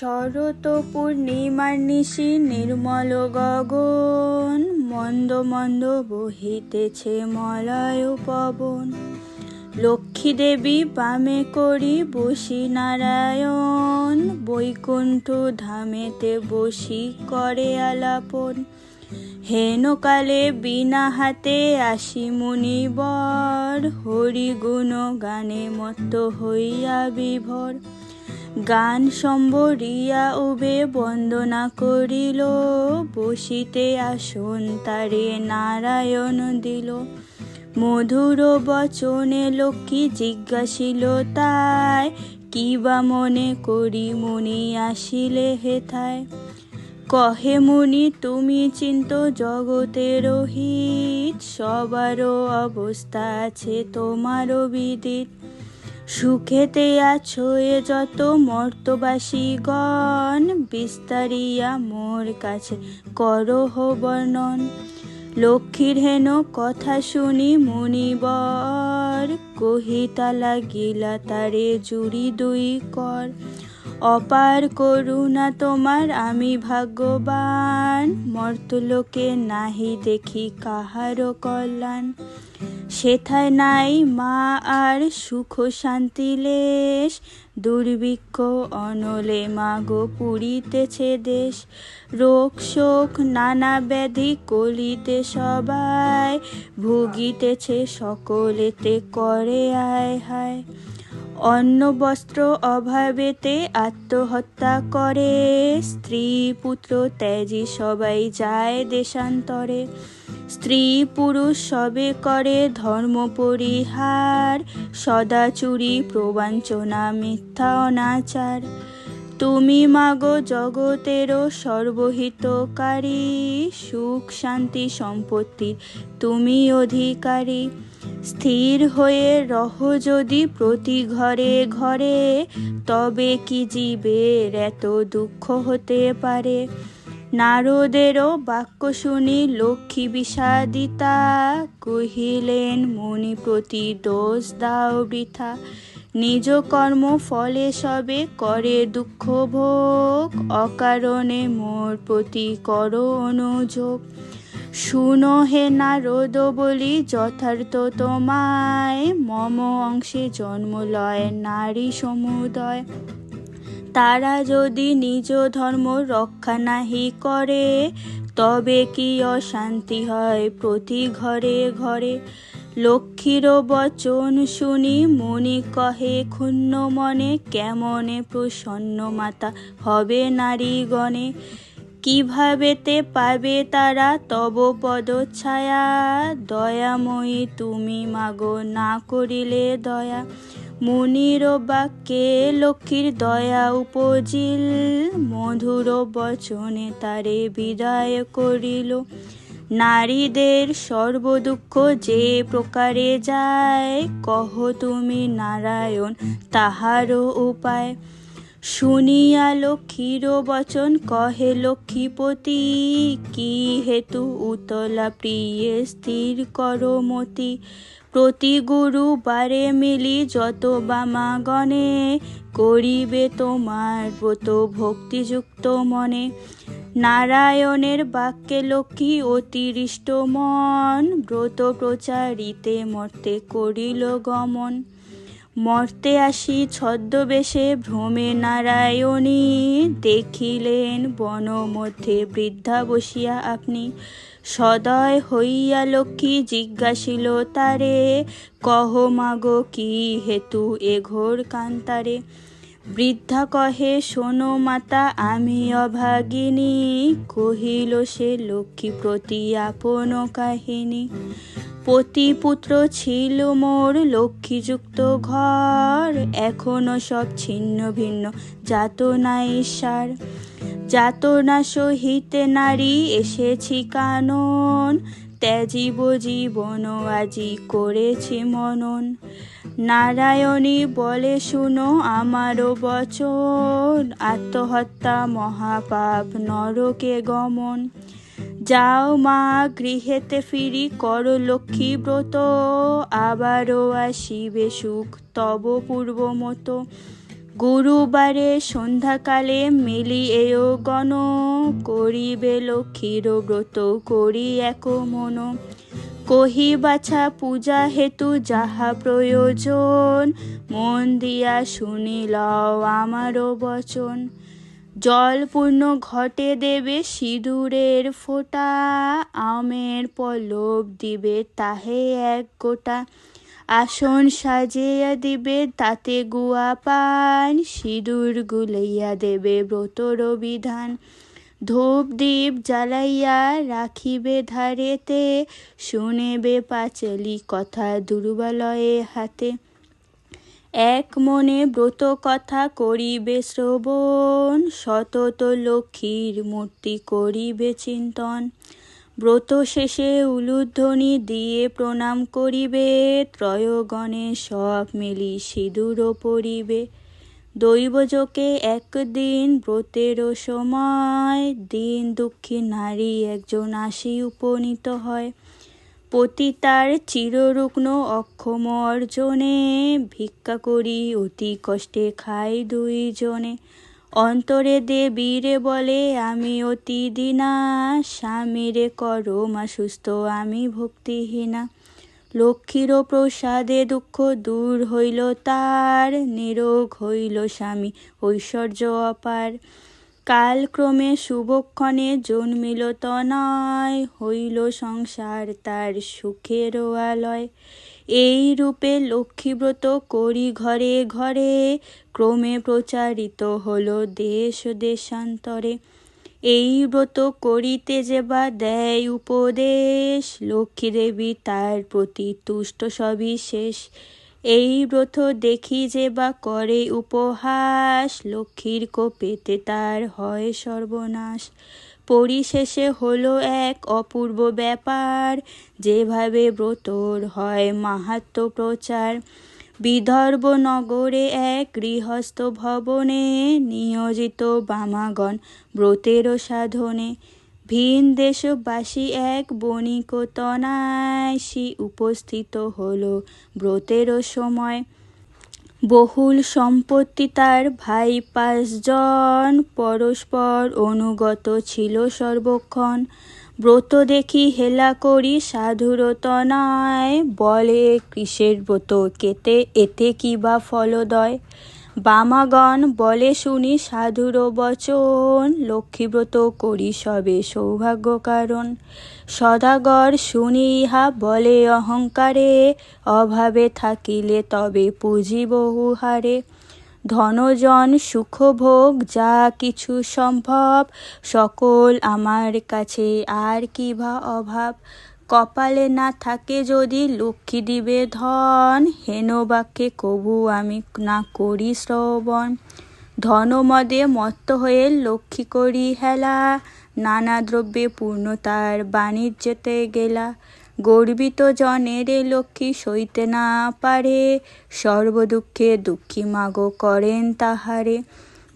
শরত পূর্ণিমার নিশি নির্মল গগন মন্দ মন্দ বহিতেছে মলয় পবন। লক্ষ্মী দেবী বামে করি বসি নারায়ণ, বৈকুণ্ঠ ধামেতে বসি করে আলাপন। হেনকালে বিনা হাতে আসি মুনিবর হরি গুণ গানে মত্ত হইয়া বিভর। গান সম্বরিয়া উবে বন্দনা করিল, বসিতে আসন তারে নারায়ণ দিল। মধুর বচনে লক্ষ্মী জিজ্ঞাসিল, তাই কি বা মনে করি মুনি আসিলে হেথায়? কহে মুনি, তুমি চিন্ত জগতের হিত সবারও অবস্থা আছে তোমারও বিদিত। সুখেতে আছো এ যত মর্তবাসীগণ বিস্তারিয়া মোর কাছে করহ বর্ণন। লক্ষ্মীর হেন কথা শুনি মুনিবর, কহিতা লাগিলা তারে জুড়ি দুই কর। অপার করুণা তোমার, আমি ভাগ্যবান। মর্তলোকে নাহি দেখি কাহারও কল্যাণ। সেথায় নাই মা আর সুখ শান্তি লেশ। দুর্ভিক্ষ অনলে মাগো পুরিতেছে দেশ। রোগ শোক নানা ব্যাধি কলিতে সবাই। ভুগিতেছে সকলেতে করে আয় হায়। অন্ন বস্ত্র অভাবেতে আত্মহত্যা করে স্ত্রী পুত্র ত্যাজি সবাই যায় দেশান্তরে। স্ত্রী পুরুষ সবে করে ধর্ম পরিহার সদাচুরি প্রবাঞ্চনা, মিথ্যা, অনাচার। তুমি মাগো জগতেরও সর্বহিতকারী, সুখ, শান্তি সম্পত্তির তুমি অধিকারী। স্থির হয়ে রহ যদি প্রতি ঘরে ঘরে, তবে কি জীবের এত দুঃখ হতে পারে? নারদেরও বাক্য শুনি লক্ষ্মী বিষাদিতা কহিলেন, মুনি প্রতি দোষ দাও বৃথা। নিজ কর্ম ফলে সবে করে দুঃখ ভোগ। অকারণে মোর প্রতি করো অনুযোগ। শুনো হে নারদ, বলি যথার্থ তোমায়। মম অংশে জন্ম লয় নারী সমুদয়। তারা যদি নিজ ধর্ম রক্ষা নাহি করে, তবে কি অশান্তি হয় প্রতি ঘরে ঘরে? লক্ষ্মীর বচন শুনি মনি কহে, ক্ষুণ্ণ মনে কেমনে প্রসন্ন মাতা হবে নারীগণে? কিভাবেতে পাবে তারা? তব পদ ছায়া দয়াময়ী, তুমি মাগো, না করিলে দয়া। মুনির বাক্যে লক্ষ্মীর দয়া উপজিল। মধুর বচনে তারে বিদায় করিল। নারীদের সর্বদুঃখ যে প্রকারে যায়, কহ তুমি নারায়ণ, তাহারও উপায়। শুনিয়া লক্ষ্মীর বচন, কহে লক্ষ্মীপতি, কি হেতু উতলা প্রিয়ে স্থির করমতি প্রতি গুরু বারে মিলি যত বামাগণে করিবে তোমার ব্রত ভক্তিযুক্ত মনে। নারায়ণের বাক্যে লক্ষ্মী অতিরিষ্ট মন, ব্রত প্রচারিতে মর্তে করিল গমন। মর্তে আসি ছদ্মবেশে ভ্রমে নারায়ণী দেখিলেন বন মধ্যে বৃদ্ধা বসিয়া আপনি। সদয় হইয়া লক্ষ্মী জিজ্ঞাসিল, তারে, কহ মাগো কি হেতু এ ঘোর কান্তারে? বৃদ্ধা কহে, শোনো মাতা, আমি অভাগিনী। কহিল সে লক্ষ্মী প্রতি আপন কাহিনী। পতি পুত্র ছিল মোর লক্ষ্মীযুক্ত ঘর। এখনও সব ছিন্ন ভিন্ন, যাতনা ঈশ্বর যাতনা সহিতে নারী এসেছি কানন। ত্যাজিব জীবন আজি করেছি মনন। নারায়ণী বলে, শুনো আমারও বচন। আত্মহত্যা মহাপাপ নরকে গমন। যাও মা, গৃহেতে ফিরি, কর লক্ষ্মী ব্রত। আবারও আসিবে সুখ, তব পূর্ব মতো। গুরুবারে সন্ধ্যাকালে মিলি এও গণ, করিবে লক্ষ্মীর ব্রত, করি এক মন কহি বাছা পূজা হেতু যাহা প্রয়োজন, মন দিয়া শুনিলাও আমারও বচন। জল পূর্ণ ঘটে দেবে সিঁদুরের ফোঁটা, আমের পল্লব দিবে তাহে এক গোটা। আসন সাজিয়া দিবে তাতে গুয়া পান, সিঁদুর গুলাইয়া দেবে ব্রতর বিধান ধূপ দ্বীপ জ্বালাইয়া রাখিবে ধারেতে, শুনেবে পাঁচালি কথা দুর্বলয়ে হাতে। এক মনে ব্রত কথা করিবে শ্রবণ, সতত লক্ষ্মীর মূর্তি করিবে চিন্তন। ব্রত শেষে উলুধ্বনি দিয়ে প্রণাম করিবে ত্রয়গণে সব মিলি সিঁদুর পরিবে। দৈবযোগে একদিন ব্রতেরও সময়, দিন দুঃখী নারী একজন আসি উপনীত হয়। পতিতার চিররুগ্ন অক্ষম অর্জনে, ভিক্ষা করি অতি কষ্টে খাই দুইজনে। অন্তরে দেবীরে বলে, আমি অতি দিনা, স্বামীরে করো মা সুস্থ, আমি ভক্তিহীনা। লক্ষ্মীরও প্রসাদে দুঃখ দূর হইল তার, নিরোগ হইল স্বামী, ঐশ্বর্য অপার। কালক্রমে শুভক্ষণে জন্মিল তনয় হইল সংসার তার সুখের আলয়। এই রূপে লক্ষ্মীব্রত করি ঘরে ঘরে, ক্রমে প্রচারিত হলো দেশ দেশান্তরে। এই ব্রত করিতে যে বা দেয় উপদেশ, লক্ষ্মী দেবী তার প্রতি তুষ্ট সবিশেষ। এই ব্রত দেখি যে বা করে উপহাস, লক্ষ্মীর কোপেতে তার হয় সর্বনাশ। পরিশেষে হলো এক অপূর্ব ব্যাপার, যেভাবে ব্রতর হয় মাহাত্ম প্রচার। বিদর্ভ নগরে এক গৃহস্থ ভবনে নিয়োজিত বামাগণ ব্রতেরও সাধনে। ভিন দেশবাসী এক বণিক তনায় উপস্থিত হলো। ব্রতেরও সময় বহুল সম্পত্তি তার ভাই পাঁচজন পরস্পর অনুগত ছিল সর্বক্ষণ। ব্রত দেখি হেলা করি সাধুর তনায় বলে কৃষের ব্রত কেতে, এতে কি বা ফলদয়? বামাগণ বলে শুনি, সাধুর বচন। লক্ষ্মীব্রত করি সবে সৌভাগ্য কারণ সদাগর শুনি ইহা, বলে অহংকারে। অভাবে থাকিলে তবে পুঁজি বহু হারে ধনজন সুখভোগ, যা কিছু সম্ভব। সকল আমার কাছে আর কি বা অভাব? কপালে না থাকে যদি লক্ষ্মী দিবে ধন হেন বাক্যে কবু আমি না করি শ্রবণ। ধনমদে মত্ত হয়ে লক্ষ্মী করি হেলা, নানা দ্রব্যে পূর্ণতার বাণিজ্যতে গেলা। গর্বিত জনের লক্ষ্মী সইতে না পারে, সর্বদুঃখে দুঃখী মাগো করেন তাহারে।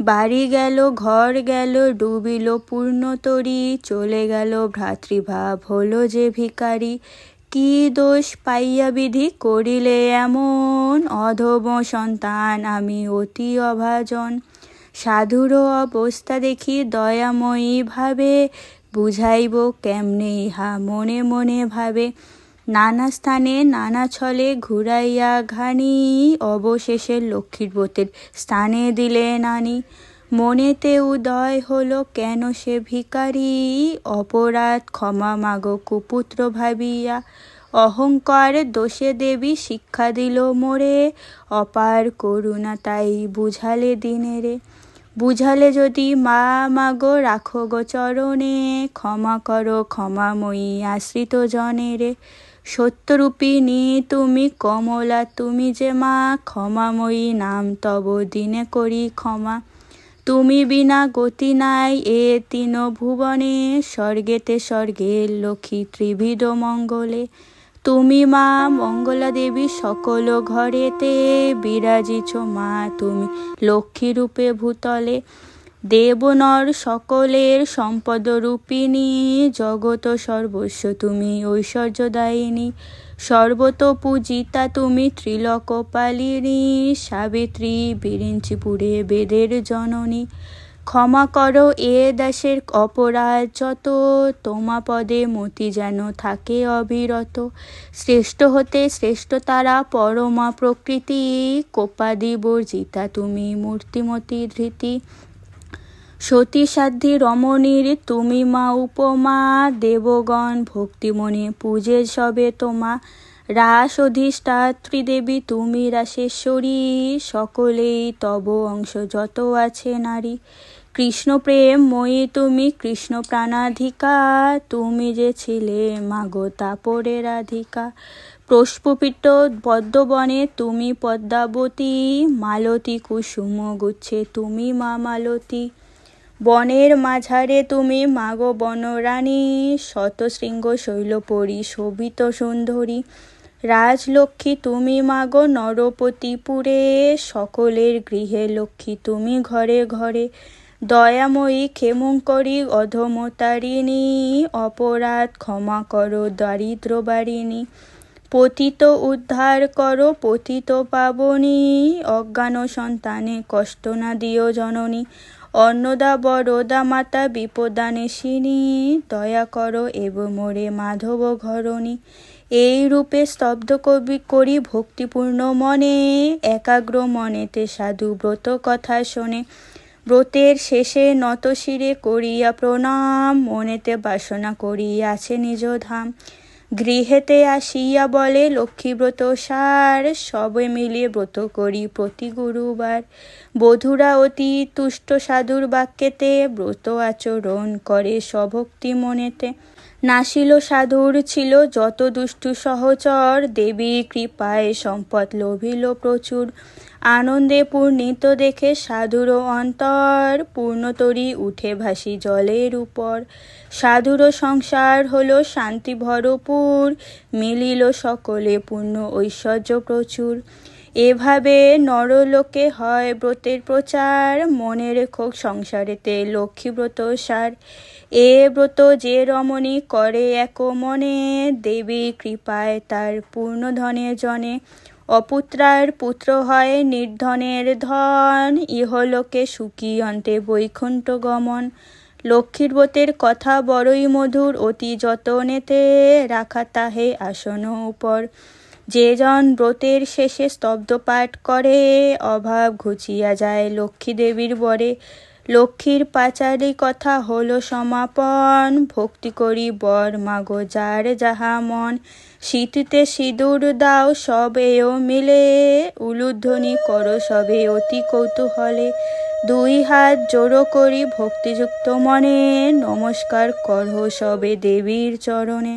বাড়ি গেল, ঘর গেল, ডুবিল পূর্ণতরী, চলে গেল ভ্রাতৃভাব, হলো যে ভিকারি কি দোষ পাইয়া বিধি করিলে এমন? অধব সন্তান, আমি অতি অভাজন। সাধুর অবস্থা দেখি দয়াময়ী ভাবে বুঝাইব কেমনে ইহা মনে মনে ভাবে। নানা স্থানে নানা ছলে ঘুরাইয়া ঘানি, অবশেষে লক্ষ্মীর ব্রতের স্থানে দিলে নানি। মনেতে উদয় হলো কেন সে ভিকারি অপরাধ ক্ষমা মাগ কুপুত্র ভাবিয়া। অহংকার দোষে দেবী শিক্ষা দিল মোরে। অপার করুণা তাই বুঝালে দিনেরে। বুঝালে যদি মা মাগো রাখো গো চরণে, ক্ষমা করো ক্ষমাময়ী আশ্রিত জনেরে। সত্যরূপিণী তুমি কমলা, তুমি যে মা, ক্ষমাময়ী নাম তব দিনে করি ক্ষমা। তুমি বিনা গতি নাই এ তিন ভুবনে স্বর্গেতে স্বর্গের লক্ষ্মী ত্রিবিধ মঙ্গলে। তুমি মা মঙ্গলা দেবী সকল ঘরেতে, বিরাজিছ মা তুমি লক্ষ্মী রূপে ভূতলে। দেবনর সকলের সম্পদরূপিণী জগত সর্বস্ব তুমি, ঐশ্বর্যদায়িনী, সর্বত পূজিতা তুমি, ত্রিলোকপালিনী, সাবিত্রী বিরিঞ্চিপুরে বেদের জননী। ক্ষমা করো এ দাসের অপরাধ, যত তোমা পদে মতি যেন থাকে অবিরত। শ্রেষ্ঠ হতে শ্রেষ্ঠ তারা পরমা প্রকৃতি, কোপাদি বর্জিতা তুমি, মূর্তিমতি ধৃতি। সতী সাধ্যী রমণীর তুমি মা উপমা, দেবগণ ভক্তিমণি পূজে সবে তোমা। রাস অধিষ্ঠাত্রী দেবী তুমি রাসেশ্বরী, সকলেই তব অংশ যত আছে নারী। কৃষ্ণ প্রেম মই তুমি কৃষ্ণ প্রাণাধিকা, তুমি যে ছিলে মাগো তাপরে রাধিকা। প্রস্ফুপিত পদ্মবনে তুমি পদ্মাবতী, মালতী কুসুম গুচ্ছে তুমি মা মালতী। বনের মাঝারে তুমি মাগো বনরানী, শতশৃঙ্গ শৈলপরি, শোভিত সুন্দরী। রাজলক্ষ্মী তুমি মাগো নরপতিপুরে, সকলের গৃহে লক্ষ্মী তুমি ঘরে ঘরে। দয়াময়ী ক্ষেমঙ্করী, অধমতারিণী, অপরাধ ক্ষমা করো দারিদ্র বারিণী পতিত উদ্ধার করো পতিত পাবনী, অজ্ঞান সন্তানে কষ্ট না দিও জননী। অন্নদা বরদা মাতা বিপদানেশিনী, দয়া করো এব মোরে মাধব ঘরণী। এই রূপে স্তব্ধ কবি করি ভক্তিপূর্ণ মনে, একাগ্র মনেতে সাধু ব্রত কথা শোনে। ব্রতের শেষে নত শিরে করিয়া প্রণাম, মনেতে বাসনা করিয়াছে নিজ ধাম। গৃহেতে আসিয়া বলে, লক্ষ্মীব্রত সার, সবে মিলিয়ে ব্রত করি প্রতি গুরুবার। বধুরা অতি তুষ্ট সাধুর বাক্যেতে ব্রত আচরণ করে স্বভক্তি মনেতে। নাসিল সাধুর ছিল যত দুষ্টু সহচর দেবী কৃপায় সম্পদ লোভিল প্রচুর। আনন্দে পূর্ণিত দেখে সাধুর অন্তর পূর্ণতরী উঠে ভাসি জলের উপর। সাধুর সংসার হলো শান্তি ভরপুর, মিলিল সকলে পূর্ণ ঐশ্বর্য প্রচুর। এভাবে নরলোকে হয় ব্রতের প্রচার, মনে রেখো সংসারেতে লক্ষ্মীব্রত সার। এ ব্রত যে রমণী করে এক মনে দেবী কৃপায় তার পূর্ণ ধনে জনে। অপুত্রার পুত্র হয় নির্ধনের ধন। ইহলোকে সুখী অন্তে বৈকুণ্ঠ গমন। লক্ষ্মীর ব্রতের কথা বড়ই মধুর, অতি যতনেতে রাখা তাহে আসন উপর। যে জন ব্রতের শেষে স্তব্ধ পাঠ করে, অভাব ঘুচিয়া যায় লক্ষ্মী দেবীর বরে। লক্ষ্মীর পাচারি কথা হলো সমাপন। ভক্তি করি বর মাগো, যার যাহা মন। শীতিতে সিঁদুর দাও সবেও মিলে। উলুধ্বনি করো সবে অতি কৌতূহলে। দুই হাত জোড়ো করি ভক্তিযুক্ত মনে। নমস্কার করো সবে দেবীর চরণে।